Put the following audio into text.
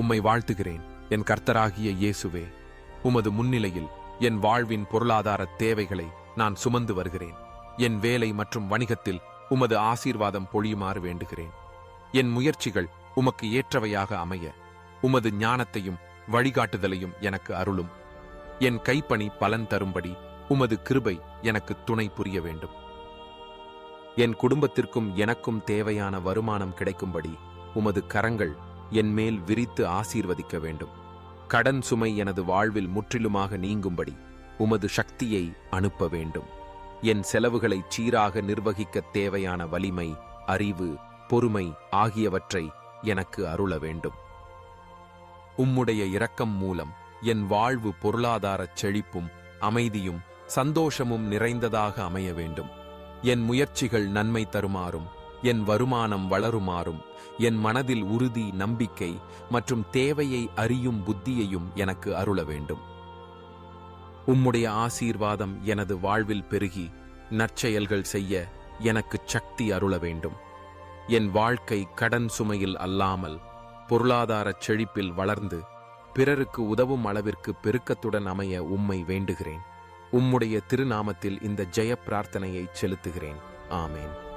உம்மை வாழ்த்துகிறேன் என் கர்த்தராகிய இயேசுவே. உமது முன்னிலையில் என் வாழ்வின் பொருளாதார தேவைகளை நான் சுமந்து வருகிறேன். என் வேலை மற்றும் வணிகத்தில் உமது ஆசீர்வாதம் பொழியுமாறு வேண்டுகிறேன். என் முயற்சிகள் உமக்கு ஏற்றவையாக அமைய உமது ஞானத்தையும் வழிகாட்டுதலையும் எனக்கு அருளும். என் கைப்பணி பலன் தரும்படி உமது கிருபை எனக்கு துணை புரிய வேண்டும். என் குடும்பத்திற்கும் எனக்கும் தேவையான வருமானம் கிடைக்கும்படி உமது கரங்கள் என் மேல் விரித்து ஆசீர்வதிக்க வேண்டும். கடன் சுமை எனது வாழ்வில் முற்றிலுமாக நீங்கும்படி உமது சக்தியை அனுப்ப வேண்டும். என் செலவுகளை சீராக நிர்வகிக்க தேவையான வலிமை அறிவு பொறுமை ஆகியவற்றை எனக்கு அருள வேண்டும். உம்முடைய இரக்கம் மூலம் என் வாழ்வு பொருளாதாரச் செழிப்பும் அமைதியும் சந்தோஷமும் நிறைந்ததாக அமைய வேண்டும். என் முயற்சிகள் நன்மை தருமாறும் என் வருமானம் வளருமாறும் என் மனதில் உறுதி நம்பிக்கை மற்றும் தேவையை அறியும் புத்தியையும் எனக்கு அருள வேண்டும். உம்முடைய ஆசீர்வாதம் எனது வாழ்வில் பெருகி நற்செயல்கள் செய்ய எனக்குச் சக்தி அருள வேண்டும். என் வாழ்க்கை கடன் சுமையில் அல்லாமல் பொருளாதாரச் செழிப்பில் வளர்ந்து பிறருக்கு உதவும் அளவிற்கு பெருக்கத்துடன் அமைய உம்மை வேண்டுகிறேன். உம்முடைய திருநாமத்தில் இந்த ஜெய பிரார்த்தனையை செலுத்துகிறேன். ஆமேன்.